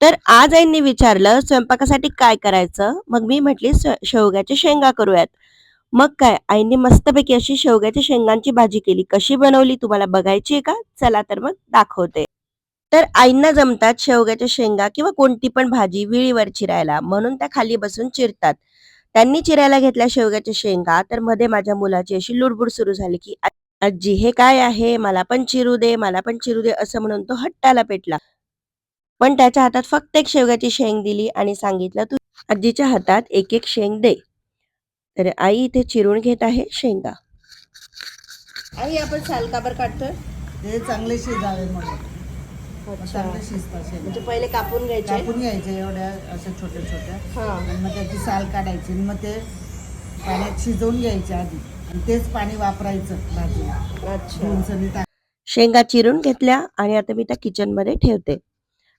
तर आज आईंनी विचारलं स्वयंपाकासाठी काय करायचं? मग मी म्हटली शेवग्याच्या शेंगा करूयात. मग काय आईंनी मस्तपैकी अशी शेवग्याच्या शेंगांची भाजी केली. कशी बनवली तुम्हाला बघायची आहे का? चला तर मग दाखवते. तर आईंना जमतात शेवग्याच्या शेंगा किंवा कोणती पण भाजी विळीवर चिरायला. म्हणून त्या खाली बसून चिरतात. त्यांनी चिरायला घेतल्या शेवग्याच्या शेंगा. तर मध्ये माझ्या मुलाची अशी लुडबुड सुरू झाली की आजी हे काय आहे? मला पण चिरू दे मला पण चिरू दे असं म्हणून तो हट्टाला पेटला. पण त्याच्या हातात फक्त एक शेवग्याची शेंग दिली आणि सांगितलं तू आजीच्या हातात एक एक शेंग दे. तर आई इथे चिरून घेत आहे शेंगा. आई आपण सालकाबर काढतोय? ते चांगले शिजावे म्हणून. मग चांगले शिजतात शेंगा. म्हणजे पहिले कापून घ्यायचे? कापून घ्यायचे एवढ्या अशा छोट्या छोट्या. हा. आणि मग त्याची साल काढायची आणि मग ते पाण्यात शिजवून घ्यायचे आधी. आणि तेच पाणी वापरायचं भाजीला. अच्छा. शेंगा चिरून घेतल्या आणि आता मी त्या किचनमध्ये ठेवते.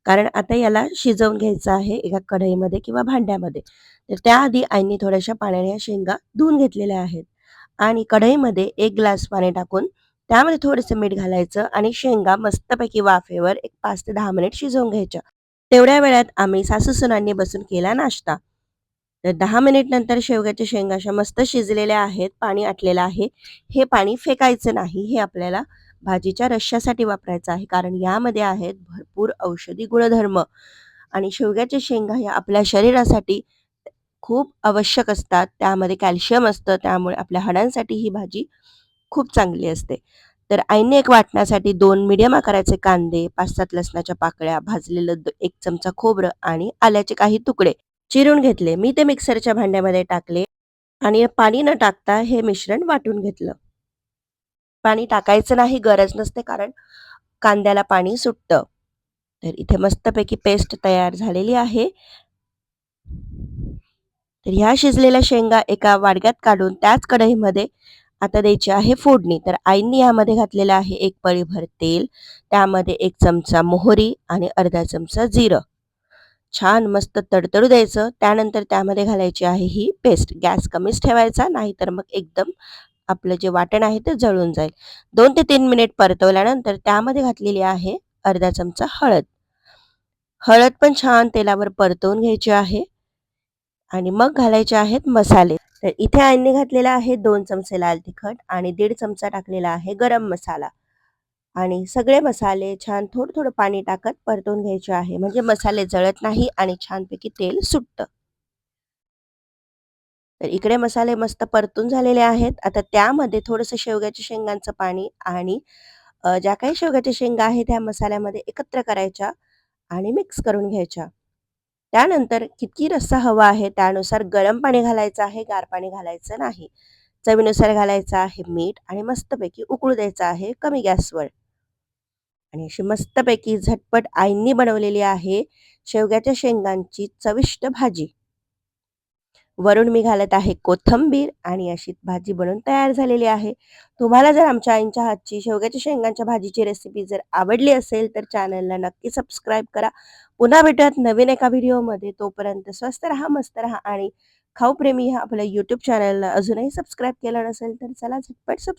कारण आता याला शिजवून घ्यायचं आहे एका कढईमध्ये किंवा भांड्यामध्ये. तर त्याआधी आईने थोड्याशा पाण्याने या शेंगा धुवून घेतलेल्या आहेत. आणि कढईमध्ये एक ग्लास पाणी टाकून त्यामध्ये थोडंसं मीठ घालायचं आणि शेंगा मस्तपैकी वाफेवर एक पाच ते दहा मिनिट शिजवून घ्यायच्या. तेवढ्या वेळात आम्ही सासू सुनांनी बसून केला नाश्ता. तर दहा मिनिट नंतर शेवग्याच्या शेंगा अशा मस्त शिजलेल्या आहेत पाणी आटलेलं आहे. हे पाणी फेकायचं नाही हे आपल्याला भाजीच्या रश्श्यासाठी वापरायचं आहे. कारण यामध्ये आहेत भरपूर औषधी गुणधर्म. आणि शेवग्याच्या शेंगा ह्या आपल्या शरीरासाठी खूप आवश्यक असतात. त्यामध्ये कॅल्शियम असतं. त्यामुळे आपल्या हाडांसाठी ही भाजी खूप चांगली असते. तर आईने एक वाटण्यासाठी दोन मिडियम आकाराचे कांदे पाच सात लसणाच्या पाकळ्या भाजलेलं एक चमचा खोबरं आणि आल्याचे काही तुकडे चिरून घेतले. मी ते मिक्सरच्या भांड्यामध्ये टाकले आणि पाणी न टाकता हे मिश्रण वाटून घेतलं. पाणी टाकायचं नाही गरज नसते कारण कांद्याला पाणी सुटतं. तर इथे मस्तपैकी पेस्ट तयार झालेली आहे. तर ह्या शिजलेल्या शेंगा एका वाडग्यात काढून त्याच कढईमध्ये आता द्यायची आहे फोडणी. तर आईंनी यामध्ये घातलेलं आहे एक पळीभर तेल त्यामध्ये एक चमचा मोहरी आणि अर्धा चमचा जिरं. छान मस्त तडतडू द्यायचं. त्यानंतर त्यामध्ये घालायची आहे ही पेस्ट गॅस कमीच ठेवायचा नाहीतर मग एकदम आपलं जे वाटण आहे ते जळून जाईल. दोन ते तीन मिनिट परतवल्यानंतर त्यामध्ये घातलेली आहे अर्धा चमचा हळद. हळद पण छान तेलावर परतवून घ्यायची आहे आणि मग घालायचे आहेत मसाले. तर इथे आईने घातलेला आहे दोन चमचे लाल तिखट आणि दीड चमचा टाकलेला आहे गरम मसाला. आणि सगळे मसाले छान थोडं थोडं पाणी टाकत परतवून घ्यायचे आहे. म्हणजे मसाले जळत नाही आणि छानपैकी तेल सुटतं. तर इकडे मसाले मस्त परतून झालेले आहेत. आता त्यामध्ये थोडंसं शेवग्याच्या शेंगांचं पाणी आणि ज्या काही शेवग्याच्या शेंगा आहेत त्या मसाल्यामध्ये एकत्र करायच्या आणि मिक्स करून घ्यायच्या. त्यानंतर किती रस्सा हवा आहे त्यानुसार गरम पाणी घालायचं आहे गार पाणी घालायचं नाही. चवीनुसार घालायचं आहे मीठ आणि मस्तपैकी उकळू द्यायचं आहे कमी गॅसवर. आणि अशी मस्तपैकी झटपट आईंनी बनवलेली आहे शेवग्याच्या शेंगांची चविष्ट भाजी. वरून मी घालत आहे कोथंबीर आणि अशी भाजी बनवून तयार झालेली आहे. तुम्हाला जर आमच्या आईंच्या हातची शेवग्याच्या शेंगांच्या भाजीची रेसिपी जर आवडली असेल तर चॅनलला नक्की सबस्क्राईब करा. पुन्हा भेटूयात नवीन एका व्हिडिओमध्ये तोपर्यंत स्वस्त राहा मस्त राहा आणि खाऊ प्रेमी ह्या आपल्या यूट्यूब चॅनलला अजूनही सबस्क्राईब केलं नसेल तर चला झटपट सबस्क्राईब